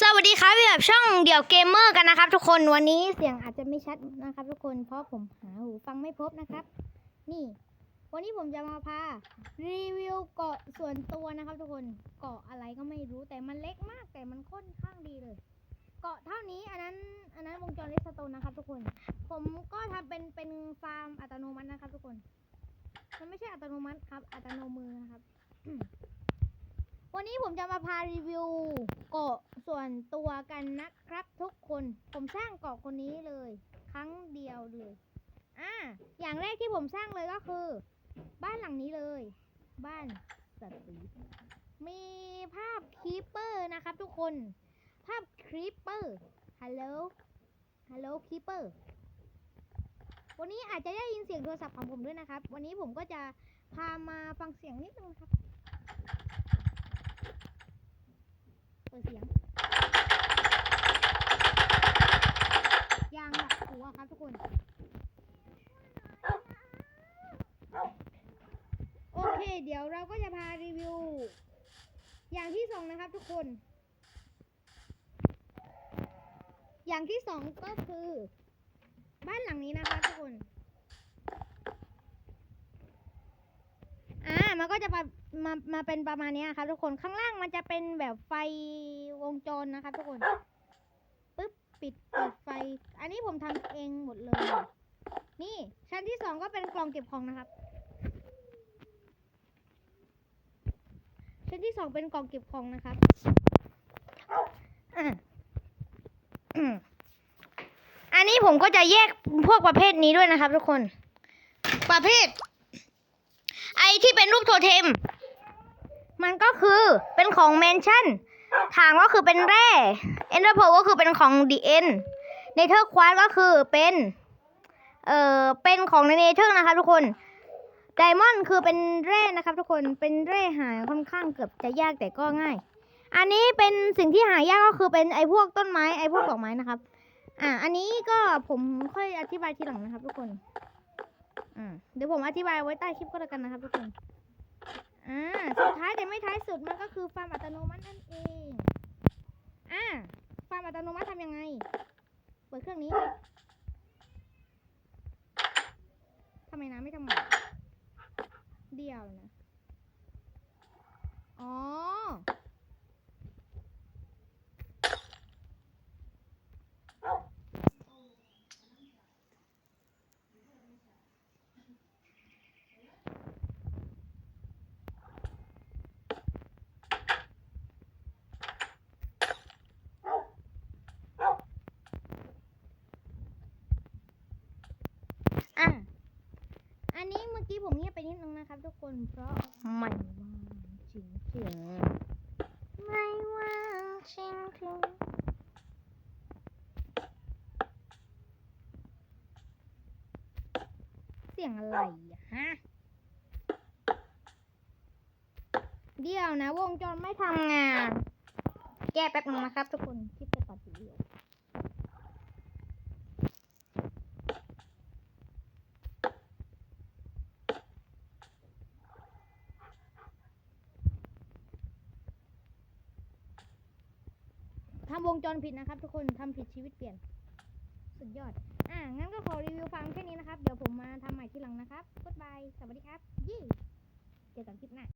สวัสดีครับอยู่กับช่องเดี่ยวเกมเมอร์กันนะครับ ทุกคนวันนี้เสียงอาจจะไม่ชัดนะครับ ทุกคนเพราะผมหาหูฟังไม่พบนะครับ นี่ วันนี้ผมจะมาพารีวิวเกาะส่วนตัวนะครับ ทุกคนเกาะอะไรก็ไม่รู้แต่มันเล็กมากแต่มันค่อนข้างดีเลย เกาะเท่านี้อันนั้นอันนั้นวงจรเลสโตนนะครับ ทุกคน ผมก็ทำเป็นเป็นฟาร์มอัตโนมัตินะครับ ทุกคนมันไม่ใช่อัตโนมัติครับ อัตโนมือนะครับ วันนี้ผมจะมาพารีวิวเกาะ ส่วนตัวกันนะครับทุกคน ผมสร้างเกาะคนนี้เลย ครั้งเดียวเลยอ่าอย่างแรกที่ผมสร้างเลยก็คือ บ้านหลังนี้เลย บ้านสตีมีภาพคีเปอร์นะครับทุกคน ภาพคีเปอร์ฮัลโหลฮัลโหลคีเปอร์วันนี้อาจจะได้ยินเสียงโทรศัพท์ของผมด้วยนะครับ วันนี้ผมก็จะพามาฟังเสียงนิดนึงครับ เปิดเสียงยางหลักหัวครับทุกคน โอ เดี๋ยวเราก็จะพารีวิว อย่างที่สองนะครับทุกคน อย่างที่สองก็คือ บ้านหลังนี้นะคะทุกคนอ่ามันก็จะมามามาเป็นประมาณนี้ครับทุกคนข้างล่างมันจะเป็นแบบไฟวงจรนะครับทุกคนปึ๊บปิดเปิดไฟ อันนี้ผมทำเองหมดเลย นี่ชั้นที่สองก็เป็นกล่องเก็บของนะครับ ชั้นที่สองเป็นกล่องเก็บของนะครับอะอืมอันนี้ผมก็จะแยกพวกประเภทนี้ด้วยนะครับ ทุกคน ประเภท ไอที่เป็นรูปโทเทม มันก็คือเป็นของเมนชั่นถางก็คือเป็นแร่เอนเตอร์โพก็คือเป็นของดีเอ็นเนเธอร์ควาก็คือเป็น เอ่อ เป็นของในเนเธอร์นะคะทุกคน ไดมอนด์คือเป็นแร่นะครับทุกคนเป็นแร่หาค่อนข้างเกือบจะยากแต่ก็ง่าย อันนี้เป็นสิ่งที่หายากก็คือเป็นไอพวกต้นไม้ไอพวกดอกไม้นะครับ อ่า อันนี้ก็ผมค่อยอธิบายทีหลังนะครับ ทุกคนอ่าเดี๋ยวผมอธิบายไว้ใต้คลิปก็แล้วกันนะครับ ทุกคนอ่าสุดท้ายแต่ไม่ท้ายสุดมันก็คือฟาร์มอัตโนมัตินั่นเองอ่าฟาร์มอัตโนมัติทำยังไงเปิดเครื่องนี้ทำไมน้ำไม่ทำงาน เดียวนะ อ๋อ อะ อันนี้เมื่อกี้ผมเงียบไปนิดนึงนะครับ ทุกคนเพราะไม่ว่างจริงจริงๆไม่ว่างจริงจริงๆเสียงอะไรอะฮะเดี๋ยวนะ วงจรไม่ทำงาน แก้แป๊บนึงนะครับ ทุกคนคิดวิดีโอ ทำวงจรผิดนะครับ ทุกคนทำผิดชีวิตเปลี่ยน สุดยอด อะงั้นก็ขอรีวิวฟังแค่นี้นะครับ เดี๋ยวผมมาทำใหม่ทีหลังนะครับบ๊ายบาย สวัสดีครับ ยี่ เจอกันคลิปหน้า